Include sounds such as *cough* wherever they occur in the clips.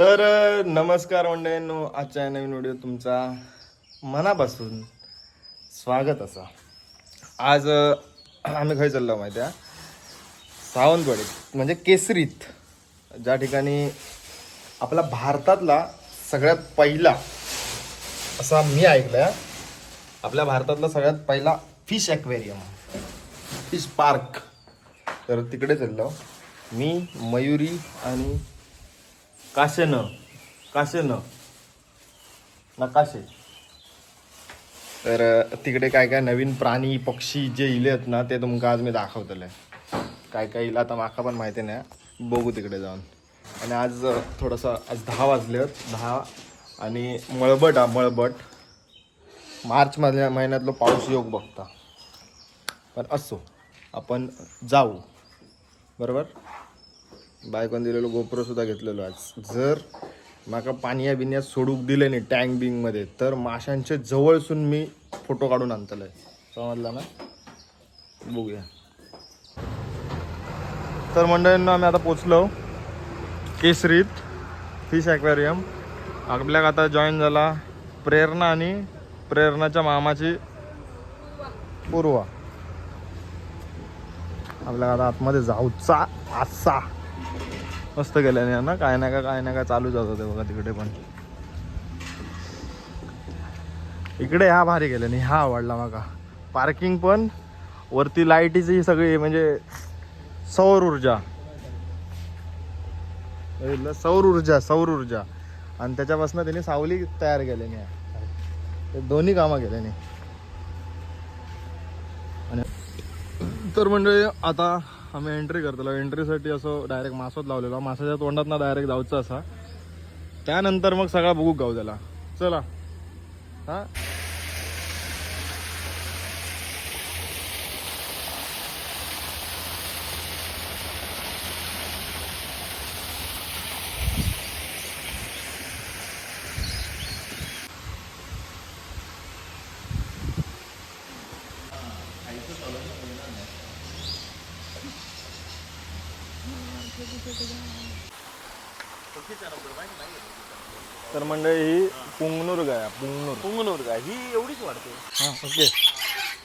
तर नमस्कार मंडळींनो आजच्या नवीन व्हिडिओ तुमचा मनापासून स्वागत असा. आज आम्ही खंय चाललो माहिती आहे सावंतवाडीत म्हणजे केसरीत ज्या ठिकाणी आपला भारतातला सगळ्यात पहिला असा मी ऐकलं आपल्या भारतातला सगळ्यात पहिला फिश ॲक्वेरियम फिश पार्क तर तिकडे चाललो. मी मयुरी आणि काशेनं काशेनं. नकाशे तर तिकडे काय काय नवीन प्राणी पक्षी जे इले आहेत ना ते तुमका आज मी दाखवतले. काय काय इला आता माका पण माहिती नाही. बघू तिकडे जाऊन. आणि आज थोडंसं आज दहा वाजले आहेत. दहा आणि मळबट हा मळबट. मार्च मधल्या महिन्यातलो पाऊस योग बघता. पण असो आपण जाऊ. बरोबर? बायकोन दिलेलो गोप्रो सुद्धा घेतलेलो आज. जर माका पाणीया बिन्यात सोडूक दिले नाही टँक बिंगमध्ये तर माशांचे जवळसून मी फोटो काढून आणतलोय. समजला ना? बघूया. तर मंडळींना आम्ही आता पोचलो केसरीत फिश ॲक्वेरियम आपल्याक आता जॉईन झाला प्रेरणा आणि प्रेरणाच्या मामाची पूर्वा. आपल्याला आता आतमध्ये जाऊचा असा मस्त गेल्याने ना काय ना काय काय ना काय चालूच होतं ते बघा तिकडे पण. इकडे ह्या भारी गेल्याने हा आवडला माका. पार्किंग पण वरती लाईटीची सगळी म्हणजे सौर ऊर्जा. सौर ऊर्जा सौर ऊर्जा. आणि त्याच्यापासून त्यांनी सावली तयार केल्याने दोन्ही कामं केल्याने आणि तर म्हणजे आता आम्ही एंट्री करतलो. एंट्रीसाठी असं डायरेक्ट मासोत लावलेलो. मासाच्या तोंडात ना डायरेक्ट जाऊचं असा. त्यानंतर मग सगळा बघू गाव त्याला. चला. हा? तर मंडळी ही पुंगनूर गाय आहे, पुंगनूर. पुंगनूर का ही एवढीच वाढते. हा ओके.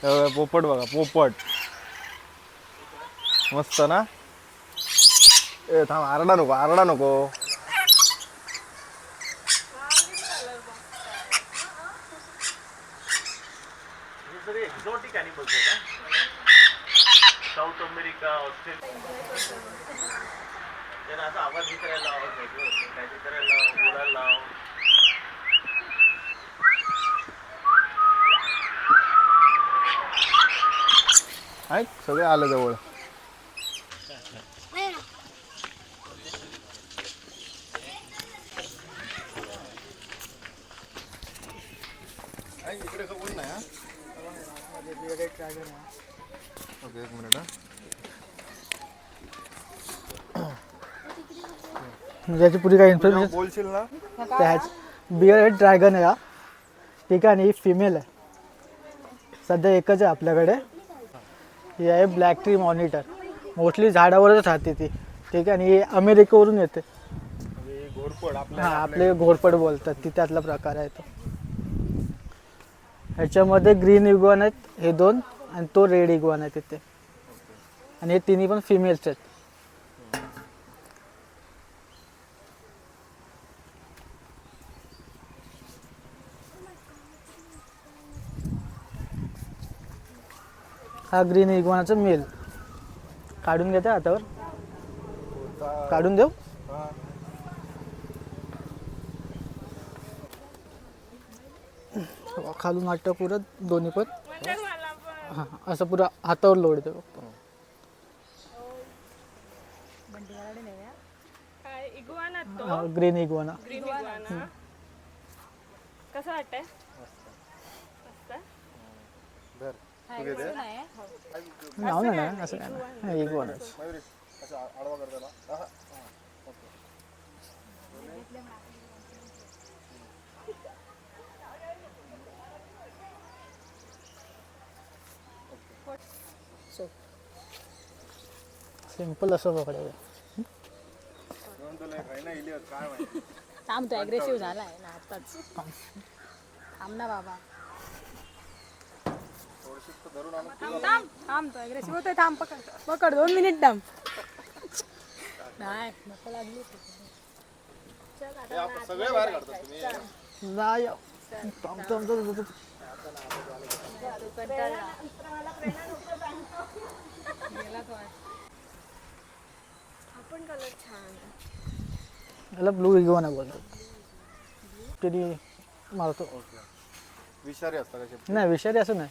तर पोपट बघा पोपट. मस्त ना? ए थांब आरडा नको आरडा नको. हे सगळे एक्झॉटिक अॅनिमल्स आहे का साऊथ अमेरिका ऑस्ट्रेलिया त्यांना असा आवाज हे करायला आवाज नाही गं. करायला लाव, बोलायला लाव. ऐक सगळे आलं जवळ? ओके एक मिनिट याची पुरी काय इन्फॉर्मेशन बोलशील ना? त्याच. बिअर हेड ड्रॅगन आहे हा. ठीक आहे आणि ही फिमेल आहे. सध्या एकच आहे आपल्याकडे. ही आहे ब्लॅक ट्री मॉनिटर मोस्टली झाडावरच राहते ती. ठीक आहे आणि हे अमेरिकेवरून येते. घोरपड हा आपले घोरपड बोलतात ती त्यातला प्रकार आहे तो. ह्याच्यामध्ये ग्रीन इगवान आहेत हे दोन आणि तो रेड इगवान आहे तिथे. आणि हे तिन्ही पण फिमेल्स आहेत. हा ग्रीन इगवानाचा मेल काढून घेते हातावर. काढून देऊ? हा. खालून वाटतं पुरं दोन्ही पण. हां असं पुरं हातावर लोड देऊ काय इगुआना तो? ग्रीन इगवाना ग्रीन इगुआना कसं वाटतंय मस्त धर. तू घे ते. नाव नाही ना असं काय नाही इगवानाच मयुरी, असं आ- आडवा करता ना? हा, हा. ओके. सिंपल असं पकडायचं थांब तो ॲग्रेसिव्ह झालाय ना आताच थांब ना बाबा थांब थांब. थांब तो ॲग्रेसिव्ह होतोय थांब पकड. पकड दोन मिनिट थांब. नाही नको लागली. सगळे बाहेर काढतात तुम्ही. नाही थांब, थांब, थांब, थांब. आपण कलर छान आहे. याला ब्लू इगोना बोलतात तरी मारतो विषारी असतात नाही विषारी असं नाही.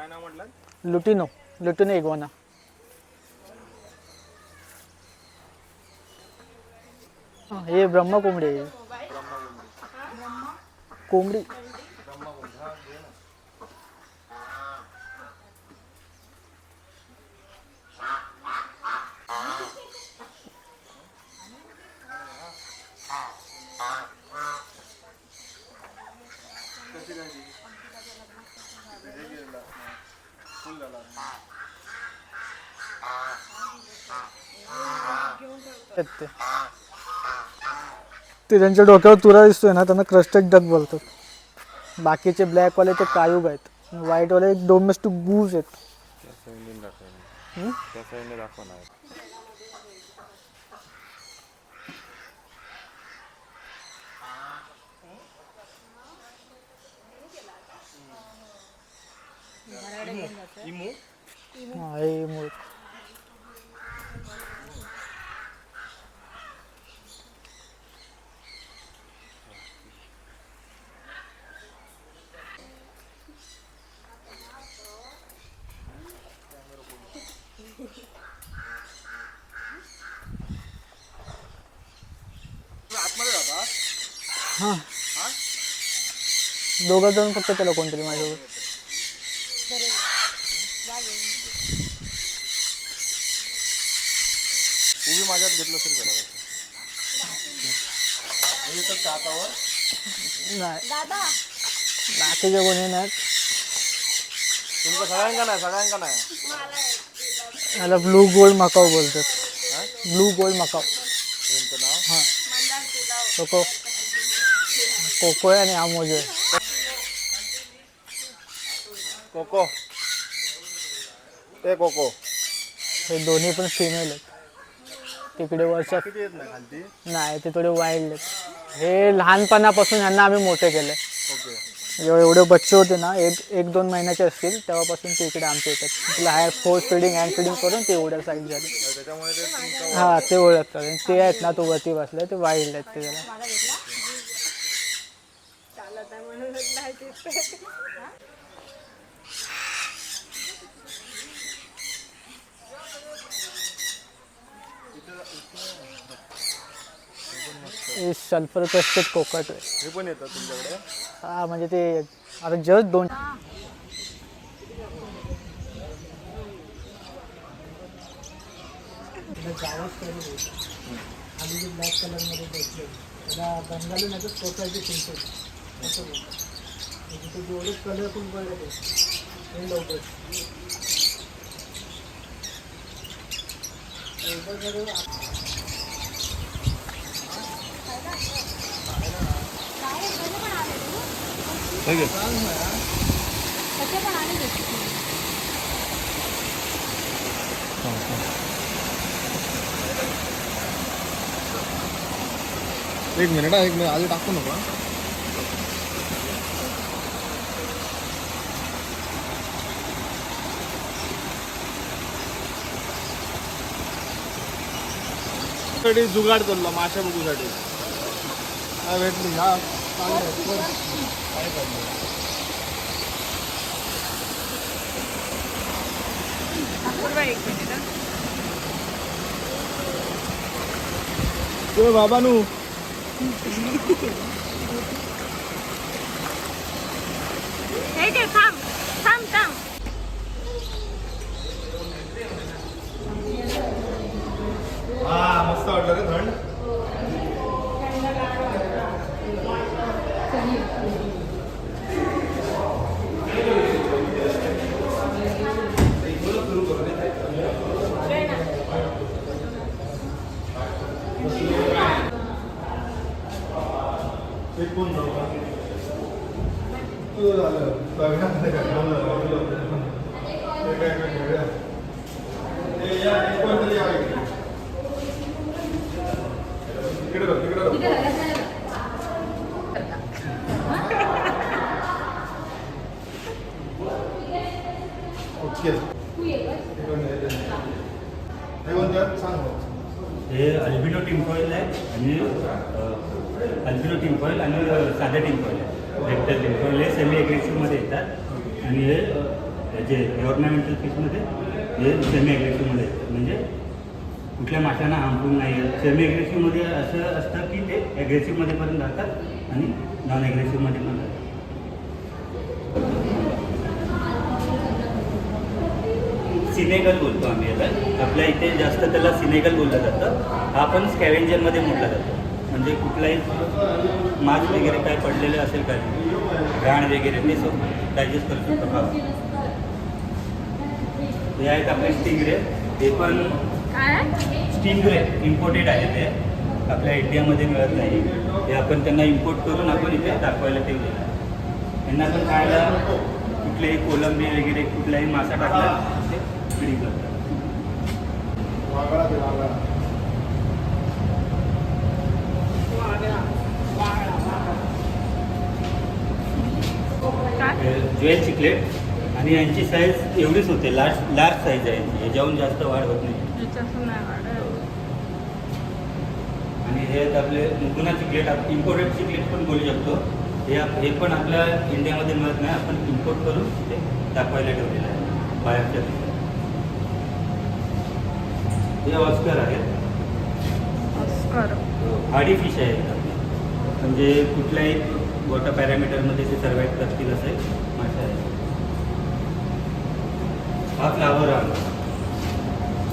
काय नाव म्हटलं लुटिनो लुटिनो इगोना हा, हे ब्रह्म कोंबडी आहे. कोंबडी. आहेत ते ते त्यांच्या डोक्यावर तुरा दिसतोय ना त्यांना क्रस्टेड डक बोलतात. बाकीचे ब्लॅकवाले ते कायुग आहेत. व्हाईटवाले एक डोमेस्टिक गूज आहेत. हा, हे हा दोघं जण फक्त त्याला कोणतरी माझ्यावर. उभी माझ्यात घेतलं तरी झालं नाही. बाकीचे कोणी नाही तुमचं सगळ्यांका नाही सगळ्यांका नाही. याला ब्लू गोल्ड मकाव बोलतात. ब्लू गोल्ड मकाव तुमचं नाव? हां. कोको कोको आहे आणि आमोज. आहे कोको. ते कोको. हे दोन्ही पण फिमेल आहेत तिकडे किती येत नाही खालती? नाही ते थोडे वाईल्ड आहेत. हे लहानपणापासून यांना आम्ही मोठे केले ओके. जेव्हा एवढे बच्चे होते ना एक एक दोन महिन्याचे असतील तेव्हापासून ते इकडे आमच्या येतात. तिला high force feeding hand feeding करून ते एवढ्या साईज झाले. त्याच्यामुळे ते तुमचं हा ते ओळखतात. आणि ते आहेत ना तो वरती बसले ते वाईल्ड आहेत ते जरा चालत आहे म्हणूनच नाही तिथे. हे सल्फर क्रस्टेड कोकट आहे. हे पण येतात तुमच्याकडे? हा म्हणजे ते आता जस्ट दोन जे ब्लॅक कलरमध्ये बसले त्याला बंगाली नाही तर सोसायटी सिंपल असं बोलतात. म्हणजे ते जेवढे कलरफुल लवकर. एक मिनिट एक मिनिट. आधी टाकू नका साठी जुगाड चाललो माशा बघूसाठी हा भेटली? हा चांगलं आहे. *laughs* पण काय पाहिजे? ते बाबानू हे घे थांब थांब थांब हा मस्त वाटलं रे थंड ओके हे हे अल्बिनो टिम्पॉईल आहे आणि अल्बिनो टिम्पॉईल आणि साधे टिम्पॉईल आहे. व्हेक्टर टिम्पॉईल हे सेमी ॲग्रेसिव्हमध्ये येतात आणि हे जे ऑर्नामेंटल फिशमध्ये हे सेमी ॲग्रेसिव्हमध्ये येतात. म्हणजे कुठल्या माशांना हार्मफुल नाही आहे. सेमी ॲग्रेसिव्हमध्ये असं असतं की ते ॲग्रेसिव्हमध्ये पण राहतात आणि नॉन ॲग्रेसिव्हमध्ये पण राहतात. सिनेगल बोलतो आम्ही याला. आपल्या इथे जास्त त्याला सिनेगल बोललं जातं. हा पण स्कॅव्हेंजरमध्ये मोडला जातो. म्हणजे कुठलाही मास वगैरे काय पडलेले असेल काय घाण वगैरे ते सो डायजेस्ट करू शकतो. खावा हे आहेत आपले स्टिंगरे. ते पण काय स्टिंगरे इम्पोर्टेड आहे ते. आपल्या इंडियामध्ये मिळत नाही. ते आपण त्यांना इम्पोर्ट करून आपण इथे दाखवायला ठेवलेलं आहे. त्यांना पण खायला कुठलेही कोलंबी वगैरे कुठलाही मासा टाकला फ्री करतात. वागळा ते वागळा काय? ज्वेल चिकलेट आणि यांची साईज एवढीच होते. लार्ज लार्ज साईज आहे. यांची याच्याहून जास्त वाढ होत नाही. आणि हे आपले मुकुना चिकलेट. आपण इम्पोर्टेड चिकलेट पण बोलू शकतो. हे आप हे पण आपल्या इंडियामध्ये मिळत नाही. आपण इम्पोर्ट करून ते दाखवायला ठेवलेलं आहे. बाहेरच्या. हे ऑस्कर आहेत ऑस्कर. फिश आहेत आपले. म्हणजे कुठल्याही वॉटर पॅरामीटरमध्ये ते सर्वाईव्ह करतील असे मासे आहेत हा फ्लावर आहे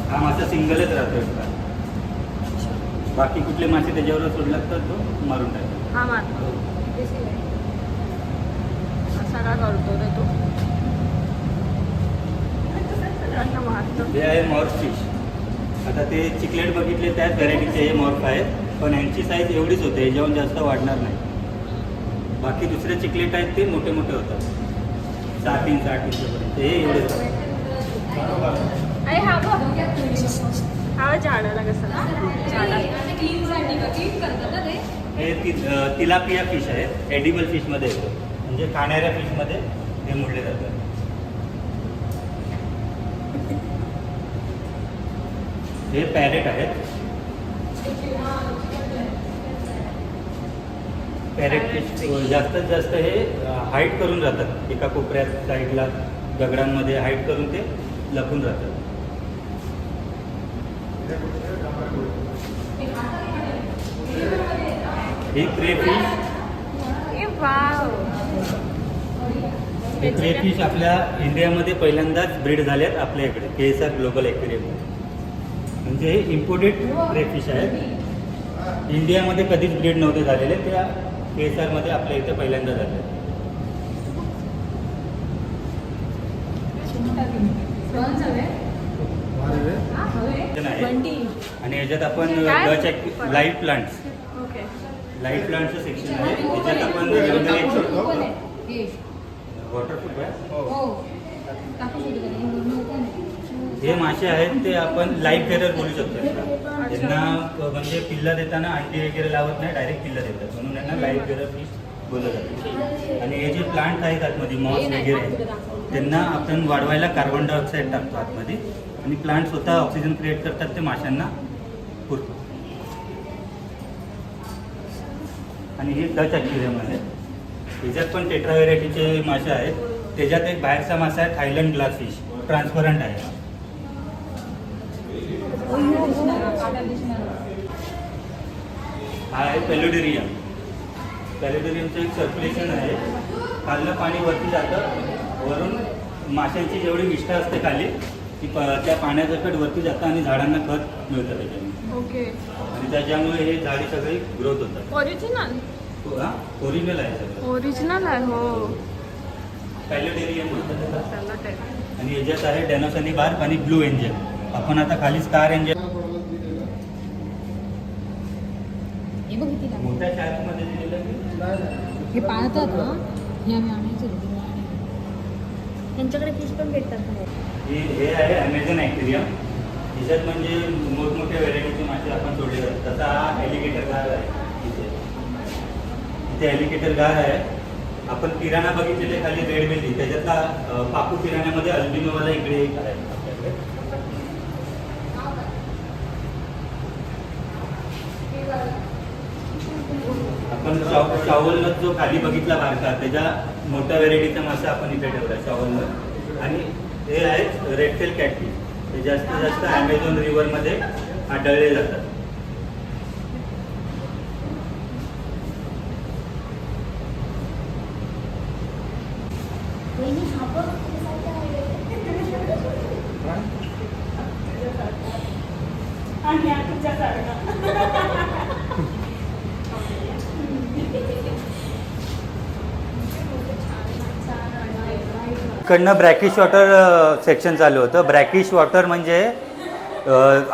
हा मासा सिंगलच राहतो एकटा बाकी कुठले मासे त्याच्यावर सोडला तर तो? मारून टाकतो हा मारतो असा का करतो रे तू. हे आहे मॉर्फ फिश आता ते चिकलेट बघितले त्याच व्हरायटीचे हे मॉर्फ आहेत. पण यांची साईज एवढीच होते याच्याहून जास्त वाढणार नाही. बाकी दुसरे चिकलेट आहेत ते मोठे मोठे होतात. सात इंच आठ इंचपर्यंत. हे एवढे हा ति तिलापिया फिश आहे एडिबल फिशमध्ये येतो. म्हणजे खाणाऱ्या फिशमध्ये हे मोडले जातात. हे पॅरेट आहेत. पॅरेट फिश जास्तीत जास्त हे हाईट करून राहतात. एका कोपऱ्यात साईडला दगडांमध्ये हाईट करून ते लपून राहतात. ही क्रे फिश ए वाव. हे क्रे फिश आपल्या इंडियामध्ये पहिल्यांदाच ब्रीड झाल्यात आपल्या इकडे K S R global aquarium म्हणजे हे इम्पोर्टेड क्रे फिश आहेत इंडियामध्ये कधीच ब्रीड नव्हते झालेले. त्या के एस आरमध्ये आपल्या इथे पहिल्यांदा झाले. आणि याच्यात आपण लाईव्ह प्लांट्स लाईव्ह प्लांटचं सेक्शन आहे. त्याच्यात आपण वॉटरप्रूफ आहे. हे मासे आहेत ते आपण लाईव्ह फेरर बोलू शकतो. त्यांना म्हणजे पिल्ला देताना अंडी वगैरे लावत नाही डायरेक्ट पिल्ला देतात. म्हणून यांना लाईव्ह फेरर फिश बोललं जातं. आणि हे जे प्लांट आहेत आतमध्ये मॉस वगैरे त्यांना आपण वाढवायला कार्बन डायऑक्साईड टाकतो आतमध्ये. आणि प्लांट स्वतः ऑक्सिजन क्रिएट करतात ते माशांना पुरतो. आणि हे डच ॲक्वेरियम आहे. त्याच्यात पण टेट्रा व्हेरायटीचे मासे आहेत. त्याच्यात एक बाहेरचा मासा आहे थायलंड ग्लास फिश ट्रान्सपरंट आहे. हा आहे पेलोडेरियम पेलोडेरियमचं एक सर्क्युलेशन आहे. खालनं पाणी वरती जातं. वरून माशांची जेवढी विष्ठा असते खाली ती प त्या पाण्यासकट वरती जातं आणि झाडांना खत मिळतं त्याच्याने ओके. आणि त्याच्यामुळे हे झाडी सगळी ग्रोथ होतात. ओरिजिनल हा ओरिजिनल आहे सगळं. ओरिजिनल आहे हो. पॅलोडेरियम म्हणतात आणि याच्यात आहे डेनोसनी बार्क आणि ब्लू एंजल आपण आता खाली स्टार एंजल हे बघ किती लागतं. मोठ्या शाळेमध्ये दिलेलं की हे पाळतात हे? आम्ही आणायचो. त्यांच्याकडे फिश पण भेटतात बाहेर. हे हे आहे अमेझॉन ॲक्वेरियम त्याच्यात म्हणजे मोठमोठ्या व्हेरायटीचे मासे आपण सोडले जातात. तसा हा एलिगेटर गार आहे इथे. इथे एलिगेटर गार आहे. आपण पिराणा बघितलेले खाली रेड बेली त्याच्यातला अं, पापू पिराण्यामध्ये अल्बिनोवाला इकडे एक आहे. आपण शॉ- जो खाली बघितला भारतात त्याच्या मोठ्या व्हेरायटीचा मासा आपण इथे ठेवला शॉवलनं आणि हे आहेत रेडसेल कॅटफिश ते जास्तीत जास्त ॲमेझॉन रिव्हरमध्ये आढळले जातात. इकडनं ब्रॅकिश वॉटर सेक्शन चालू होतं. ब्रॅकिश वॉटर म्हणजे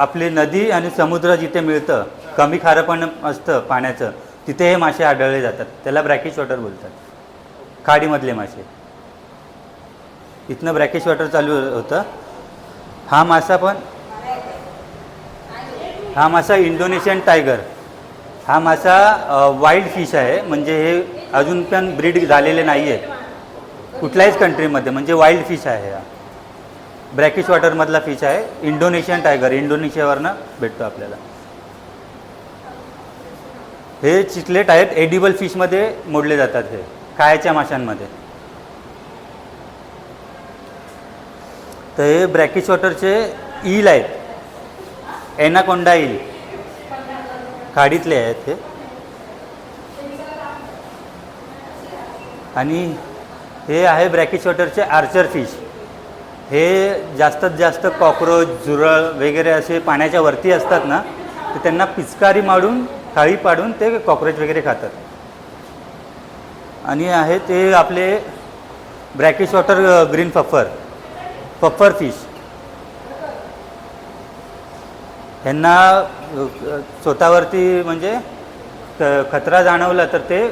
आपली नदी आणि समुद्र जिथे मिळतं कमी खारपण असतं पाण्याचं तिथे हे मासे आढळले जातात. त्याला ब्रॅकिश वॉटर बोलतात. खाडीमधले मासे. इथनं ब्रॅकिश वॉटर चालू होतं. हा मासा पण हा मासा इंडोनेशियन टायगर हा मासा वाईल्ड फिश आहे. म्हणजे हे अजून पण ब्रीड झालेले नाही आहेत कुठल्याही कंट्रीमध्ये म्हणजे वाईल्ड फिश आहे हा. ब्रॅकिश वॉटरमधला फिश आहे. इंडोनेशियन टायगर इंडोनेशियावरनं भेटतो आपल्याला. हे चिकलेट आहेत एडिबल फिशमध्ये मोडले जातात हे कायाच्या माशांमध्ये. तर हे ब्रॅकिश वॉटरचे ईल आहेत. एनाकोंडा ईल खाडीतले आहेत हे. आणि हे आहे ब्रॅकिश वॉटरचे आर्चर फिश. हे जास्तीत जास्त कॉक्रोच झुरळ वगैरे असे पाण्याच्या वरती असतात ना तर त्यांना पिचकारी मारून थाळी पाडून ते कॉक्रोच वगैरे खातात. आणि आहे ते आपले brackish water green puffer puffer fish. ह्यांना स्वतःवरती म्हणजे खतरा जाणवला तर ते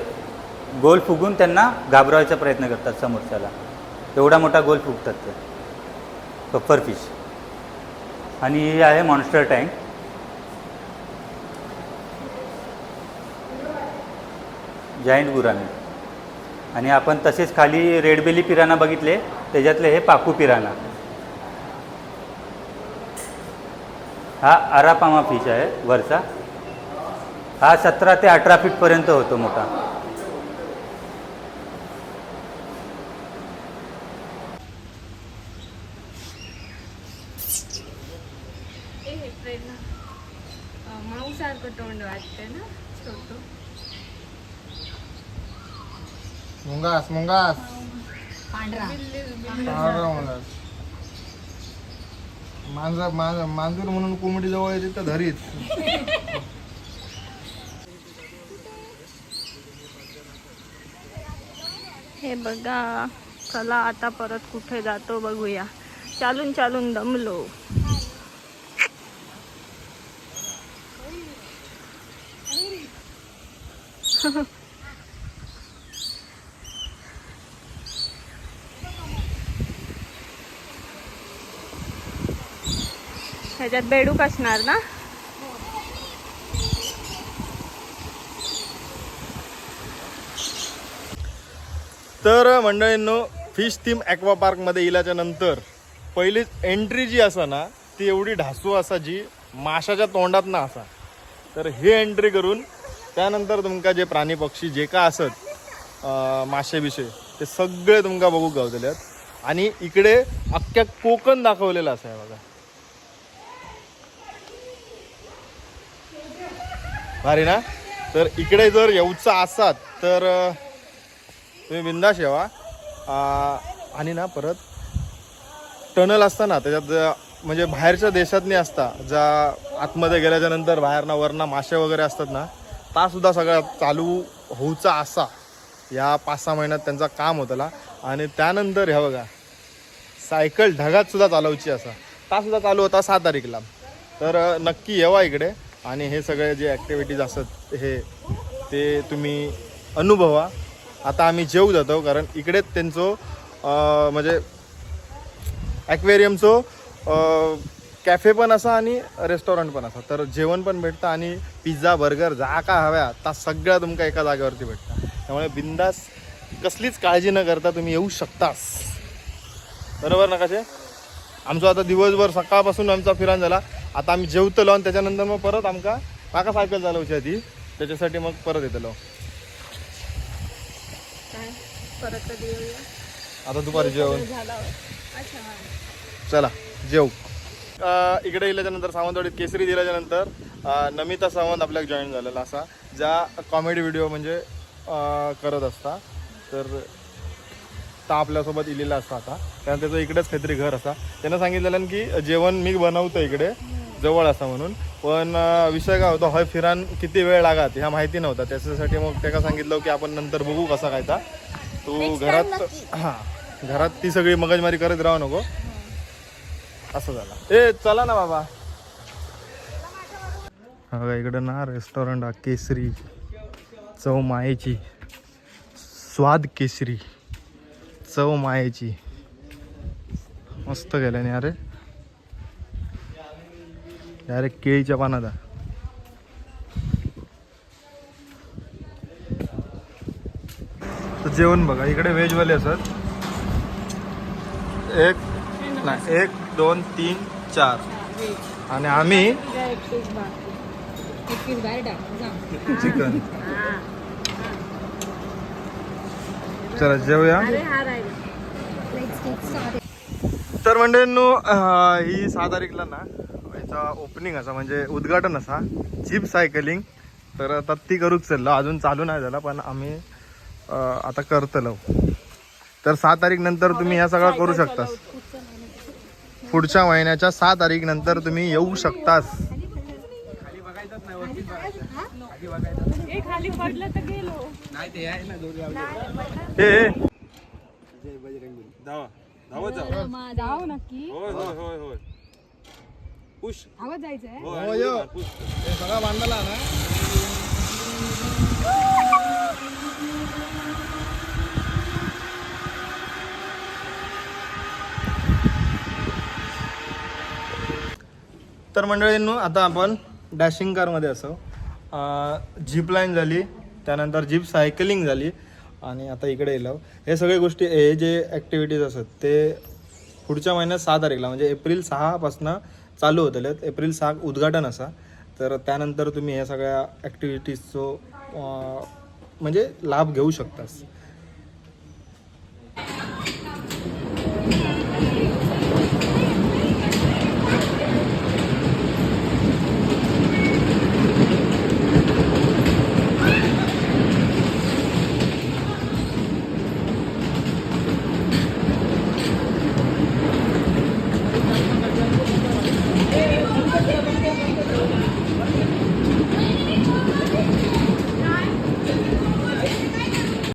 गोल फुगून त्यांना घाबरवायचा प्रयत्न करतात समोरच्याला. एवढा मोठा गोल फुगतात ते. पप्पर फिश आणि ही आहे मॉन्स्टर टँक जाईंट गुरामी आणि आपण तसेच खाली रेडबेली पिराणा बघितले त्याच्यातले हे पाकू पिराणा हा आरापामा फिश आहे वरचा. हा सतरा ते अठरा फीटपर्यंत होतो मोठा. मुंगास मुंगास. पांढरा. पांढरा मुंगास. मांजर मांजर मांजूर म्हणून कोंबडी जवळ येते तर धरीत. हे बघा चला आता परत कुठे जातो बघूया. चालून चालून दमलो. *laughs* ह्याच्यात बेडूक असणार ना? तर मंडळींनो फिश थीम ॲक्वा पार्कमध्ये इल्याच्या नंतर पहिलीच एंट्री जी असा ना ती एवढी ढासू असा जी माशाच्या तोंडात ना असा. तर हे एंट्री करून त्यानंतर तुमका जे प्राणी पक्षी जे का असत अं, माशे बिशे ते सगळे तुमका बघू गावतले आहेत आणि इकडे अख्ख्या कोकण दाखवलेलं असं आहे बघा. भारी ना? तर इकडे जर येऊचा असात तर तुम्ही बिंदास येवा. आणि ना परत टनल असतं ना त्याच्यात म्हणजे बाहेरच्या देशातनी असता ज्या आतमध्ये गेल्याच्यानंतर बाहेरना वरना मासे वगैरे असतात ना तासुद्धा सगळं चालू होऊचा असा. या पाच सहा महिन्यात त्यांचा काम होतला. आणि त्यानंतर ह्या बघा सायकल ढगातसुद्धा चालवची असा. तासुद्धा चालू होता सहा तारीखला. तर नक्की येवा इकडे. आणि हे सगळे जे ॲक्टिव्हिटीज असतात हे ते तुम्ही अनुभवा. आता आम्ही जेऊ जातो कारण इकडेच त्यांचं म्हणजे ॲक्वेरियमचं कॅफे पण असा आणि रेस्टॉरंट पण असा. तर जेवण पण भेटतं आणि पिझ्झा बर्गर जा का हव्या त्या सगळ्या तुमका एका जागेवरती भेटतं त्यामुळे बिंदास कसलीच काळजी न करता तुम्ही येऊ शकतास. बरोबर ना कसे आमचं आता दिवसभर सकाळपासून आमचा फिरान झाला. आता आम्ही जेवतलो आणि त्याच्यानंतर मग परत आमका माका सायकल चालवची आधी. त्याच्यासाठी मग परत येतलो. आता दुपारी जेवण. चला जेव. इकडे गेल्याच्यानंतर सावंतवाडीत केसरी दिल्याच्या नंतर अ, नमिता सावंत आपल्याला जॉईन झालेला असा ज्या कॉमेडी व्हिडिओ म्हणजे करत असता. तर ता आपल्यासोबत इलेला असता आता. कारण त्याचं इकडेच काहीतरी घर असा. त्यानं सांगितलेलं की जेवण मी बनवतो इकडे. जवळ असा म्हणून. पण विषय काय होता हय फिरान किती वेळ लागत ह्या माहिती नव्हता. त्याच्यासाठी मग त्याला सांगितलं की आपण नंतर बघू कसा काय ता. तू घरात हां घरात ती सगळी मगजमारी करत राहू नको. असं झालं. ए चला ना बाबा. हा इकडं ना रेस्टॉरंट हा केसरी. चव मायेची. स्वाद केसरी. चव मायेची. मस्त गेल्याने अरे. अरे केळीच्या पानाचा तर जेवण बघा इकडे व्हेजवाले सर एक नाही एक दोन तीन चार. आणि आम्ही चिकन. चला जेवूया. तर मंडळींनो अं, ही सहा तारीखला ना याचा ओपनिंग असा म्हणजे उद्घाटन असा जीप सायकलिंग तर आता ती करूच चाललो अजून चालू नाही झाला पण आम्ही आता करतलो. तर सहा तारीख नंतर तुम्ही ह्या सगळा करू शकतास. पुढच्या महिन्याच्या सहा तारीख नंतर तुम्ही येऊ शकतास. खाली गेलो हे. हे सगळा बांधला ना? तर मंडळींनो आता आपण डॅशिंग कारमध्ये असो. जीप लाईन झाली त्यानंतर जीप सायकलिंग झाली आणि आता इकडे येलो. हे सगळे गोष्टी हे जे ॲक्टिव्हिटीज असतात ते पुढच्या महिन्यात सहा तारीखला म्हणजे एप्रिल सहापासनं चालू होतले एप्रिल सहा उद्घाटन असा. तर त्यानंतर तुम्ही ह्या सगळ्या ॲक्टिव्हिटीजचो म्हणजे लाभ घेऊ शकतास.